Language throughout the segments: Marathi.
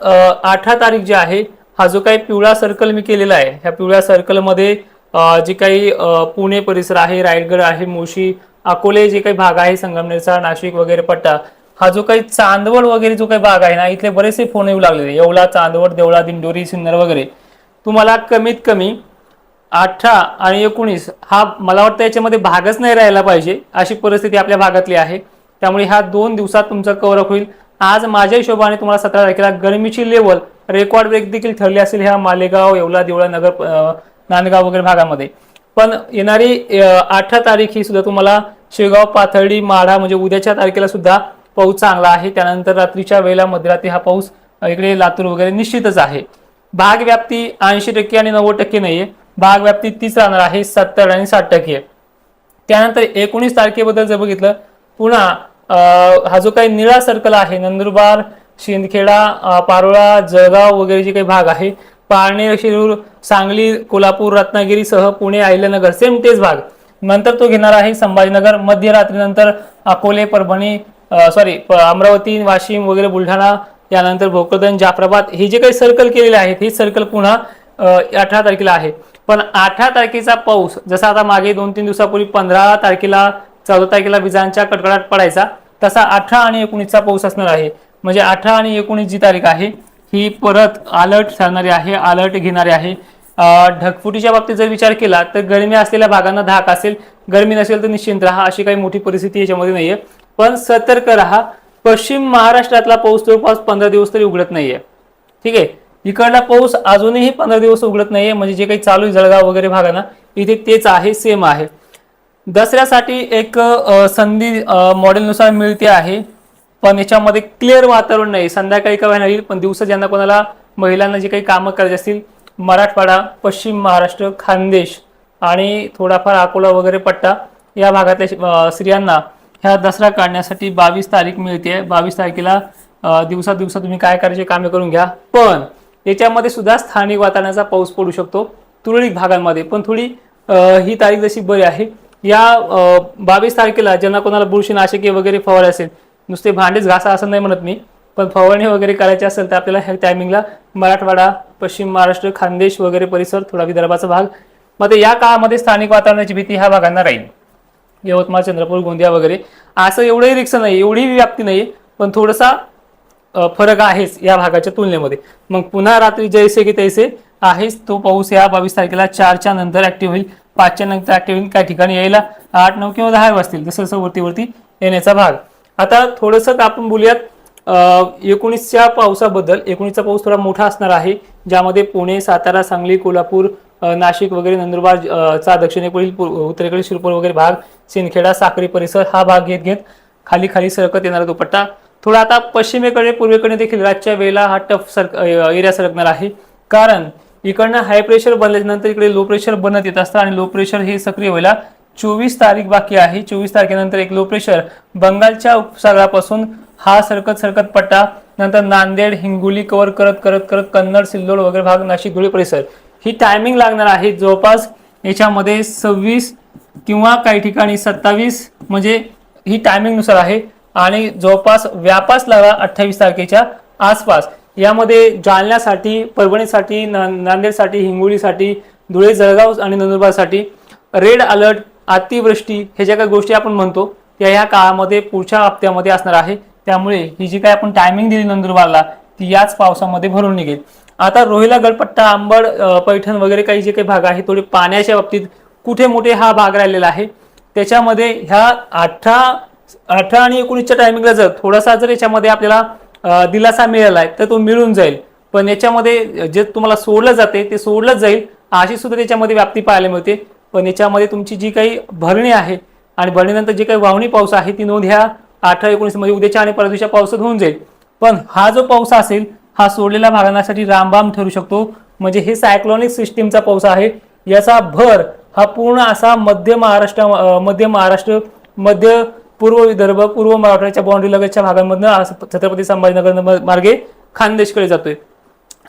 अठरा तारीख जी आहे हा जो काही पिवळा सर्कल मी केलेला आहे ह्या पिवळ्या सर्कलमध्ये जे काही पुणे परिसर आहे रायगड आहे मुळशी अकोले जे काही भाग आहे संगमनेरचा नाशिक वगैरे पट्टा हा जो काही चांदवड वगैरे जो काही भाग आहे ना इथले बरेचसे फोन येऊ लागलेले. येवला चांदवड देवळा दिंडोरी सिन्नर वगैरे. तुम्हाला कमीत कमी अठरा आणि एकोणीस हा मला वाटतं याच्यामध्ये भागच नाही राहायला पाहिजे अशी परिस्थिती आपल्या भागातली आहे. त्यामुळे ह्या दोन दिवसात तुमचा कव्हर होईल. आज माझ्या हिशोबाने तुम्हाला सतरा तारखेला गरमीची लेवल रेकॉर्ड ब्रेक देखील ठरली असेल ह्या मालेगाव येवला देवळा नगर नांदगाव वगैरे भागामध्ये. पण येणारी अठरा तारीख ही सुद्धा तुम्हाला शेगाव पाथर्डी माढा म्हणजे उद्याच्या तारखेला सुद्धा पाऊस चांगला आहे. त्यानंतर रात्रीच्या वेळेला मध्यरात्री हा पाऊस इकडे लातूर वगैरे निश्चितच आहे. भाग व्याप्ती ऐंशी टक्के आणि नव्वद टक्के नाहीये. भाग व्याप्ती तीच राहणार आहे सत्तर आणि साठ टक्के. त्यानंतर एकोणीस तारखेबद्दल जर बघितलं पुन्हा हा जो काही निळा सर्कल आहे नंदुरबार शिंदखेडा पारोळा जळगाव वगैरे जे काही भाग आहे पारनेर शिरूर सांगली कोल्हापूर रत्नागिरीसह पुणे अहिल्यानगर सेम तेच भाग. नंतर तो घेणार आहे संभाजीनगर मध्यरात्रीनंतर अकोले परभणी सॉरी अमरावती वाशिम वगैरे बुलढाणा यानंतर भोकरदन जाफराबाद हे जे काही सर्कल केलेले आहेत हे सर्कल पुन्हा अठरा तारखेला आहे. पण अठरा तारखेचा पाऊस जसा आता मागे दोन तीन दिवसापूर्वी पंधरा तारखेला चौदा तारखेला विजांच्या कडकडाट पडायचा. तसा अठरा आणि एकोणीसचा पाऊस असणार आहे. म्हणजे अठरा आणि एकोणीस जी तारीख आहे ही परत अलर्ट ठरणारी आहे अलर्ट घेणारी आहे. ढगफुटीच्या बाबतीत जर विचार केला तर गरमी असलेल्या भागांना धाक असेल. गरमी नसेल तर निश्चिंत राहा अशी काही मोठी परिस्थिती याच्यामध्ये नाहीये. पण सतर्क राहा पश्चिम महाराष्ट्रातला पाऊस जवळपास पंधरा दिवस तरी उघडत नाहीये. ठीक आहे? इकडला पाऊस अजूनही पंधरा दिवस उघडत नाहीये. म्हणजे जे काही चालू आहे जळगाव वगैरे भागांना इथे तेच आहे सेम आहे. दसऱ्यासाठी एक संधी मॉडेलनुसार मिळते आहे. पण याच्यामध्ये क्लिअर वातावरण नाही. संध्याकाळी का होईल पण दिवसा ज्यांना कोणाला महिलांना जे काही कामं करायची असतील मराठवाडा पश्चिम महाराष्ट्र खानदेश आणि थोडाफार अकोला वगैरे पट्टा या भागातल्या स्त्रियांना ह्या दसरा काढण्यासाठी बावीस तारीख मिळते बावीस तारखेला दिवसा दिवसा तुम्ही काय करायचे कामे करून घ्या. पण याच्यामध्ये सुद्धा स्थानिक वातावरणाचा पाऊस पडू शकतो. तुरळक भागांमध्ये. पण थोडी ही तारीख जशी बरी आहे या बावीस तारखेला ज्यांना कोणाला बुरशीनाशके वगैरे फवारे असेल नुसते भांडेच घासा असं नाही म्हणत मी पण फवारणी वगैरे करायची असेल तर आपल्याला ह्या टायमिंगला मराठवाडा पश्चिम महाराष्ट्र खानदेश वगैरे परिसर थोडा विदर्भाचा भाग. मग या काळामध्ये स्थानिक वातावरणाची भीती ह्या भागांना राहील. यवतमाळ चंद्रपूर गोंदिया वगैरे. असं एवढंही रिक्स नाही एवढी व्याप्ती नाही पण थोडासा फरक आहेच या भागाच्या तुलनेमध्ये. मग पुन्हा रात्री जैसे की तैसे आहेच तो पाऊस या बावीस तारखेला चारच्या नंतर ऍक्टिव्ह होईल. पाचच्या नंतर ऍक्टिव्ह काही ठिकाणी यायला? आठ नऊ किंवा दहा वाजतील जसं जसं वरती वरती येण्याचा भाग. आता थोडंसं आपण बोलूयात एकोणीसच्या पावसाबद्दल. एकोणीसचा पाऊस थोडा मोठा असणार आहे ज्यामध्ये पुणे सातारा सांगली कोल्हापूर नाशिक वगैरे नंदुरबार चा दक्षिणेकडील उत्तरेकडील शिरपूर वगैरे भाग सिंदखेडा साक्री परिसर हा भाग घेत घेत खाली खाली सरकत येणारा दुपट्टा. थोडा आता पश्चिमेकडे पूर्वेकडे देखील रातच्या वेळेला हा टफ सरक एरिया सरकणार आहे. कारण इकडनं हाय प्रेशर बनल्यानंतर इकडे लो प्रेशर बनत येत असतं आणि लो प्रेशर हे सक्रिय व्हायला चोवीस तारीख बाकी आहे. चोवीस तारखेनंतर एक लो प्रेशर बंगालच्या उपसागरापासून हा सरकत सरकत पट्टा नंतर नांदेड हिंगोली कव्हर करत करत करत कन्नड सिल्लोड वगैरे भाग नाशिक धुळे परिसर. ही टायमिंग लागणार आहे. जवळपास याच्यामध्ये सव्वीस किंवा काही ठिकाणी सत्तावीस म्हणजे ही टायमिंगनुसार आहे. आणि जवळपास व्यापास लागला अठ्ठावीस तारखेच्या आसपास. यामध्ये जालन्यासाठी परभणीसाठी ना- नांदेडसाठी हिंगोलीसाठी धुळे जळगाव आणि नंदुरबारसाठी रेड अलर्ट अतिवृष्टी हे ज्या काही गोष्टी आपण म्हणतो त्या ह्या काळामध्ये पुढच्या हप्त्यामध्ये असणार आहे. त्यामुळे ही जी काही आपण टायमिंग दिली नंदुरबारला ती याच पावसामध्ये भरून निघेल. आता रोहिला गडपट्टा आंबड पैठण वगैरे काही जे काही भाग आहे थोडे पाण्याच्या बाबतीत कुठे मोठे हा भाग राहिलेला आहे त्याच्यामध्ये ह्या अठरा अठरा आणि एकोणीसच्या टायमिंगला जर थोडासा जर याच्यामध्ये आपल्याला दिलासा मिळाला आहे तर तो मिळून जाईल. पण याच्यामध्ये जे तुम्हाला सोडलं जाते ते सोडलंच जाईल. अशी सुद्धा त्याच्यामध्ये व्याप्ती पाहायला मिळते. पण याच्यामध्ये तुमची जी काही भरणी आहे आणि भरणीनंतर जे काही वावणी पाऊस आहे ती नोंद ह्या अठरा एकोणीस म्हणजे उद्याच्या आणि परदेशच्या पावसात होऊन जाईल. पण हा जो पाऊस असेल हा सोडलेल्या भागांसाठी रामबाम ठरू शकतो. म्हणजे हे सायक्लॉनिक सिस्टीमचा पाऊस आहे. याचा भर हा पूर्ण असा मध्य महाराष्ट्र मध्य महाराष्ट्र मध्य पूर्व विदर्भ पूर्व मराठवाड्याच्या बाउंड्री लगतच्या भागांमधनं छत्रपती संभाजीनगर म- मार्गे खानदेशकडे जातोय.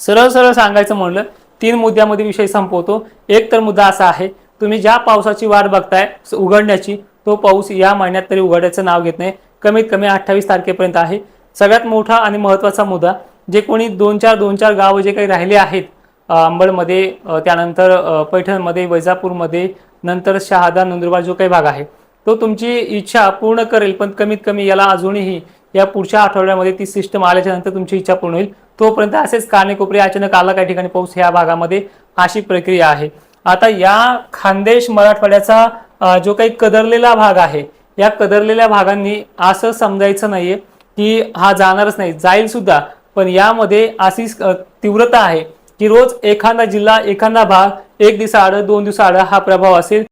सरळ सरळ सांगायचं म्हणलं तीन मुद्द्यामध्ये विषय संपवतो. एक तर मुद्दा असा आहे तुम्ही ज्या पावसाची वाट बघताय उघडण्याची तो पाऊस या महिन्यात तरी उघडायचं नाव घेत नाही. कमीत कमी अठ्ठावीस तारखेपर्यंत आहे. सगळ्यात मोठा आणि महत्त्वाचा मुद्दा जे कोणी दोन चार दोन चार गावं जे काही राहिले आहेत अंबडमध्ये त्यानंतर पैठणमध्ये वैजापूरमध्ये नंतर शहादा नंदुरबार जो काही भाग आहे तो तुमची इच्छा पूर्ण करेल पण कमीत कमी याला अजूनही या पुढच्या आठवड्यामध्ये ती सिस्टम आल्याच्यानंतर तुमची इच्छा पूर्ण होईल. तोपर्यंत असेच कानेकोपरे अचानक आला काही ठिकाणी पाऊस ह्या भागामध्ये अशी प्रक्रिया आहे. आता या खानदेश मराठवाड्याचा जो काही कदरलेला भाग आहे या कदरलेल्या भागांनी असं समजायचं नाहीये की हा जाणारच नाही जाईल सुद्धा. पण यामध्ये अशी तीव्रता आहे की रोज एखादा जिल्हा एखादा भाग एक दिवसाआड दोन दिवसाआड हा प्रभाव असेल.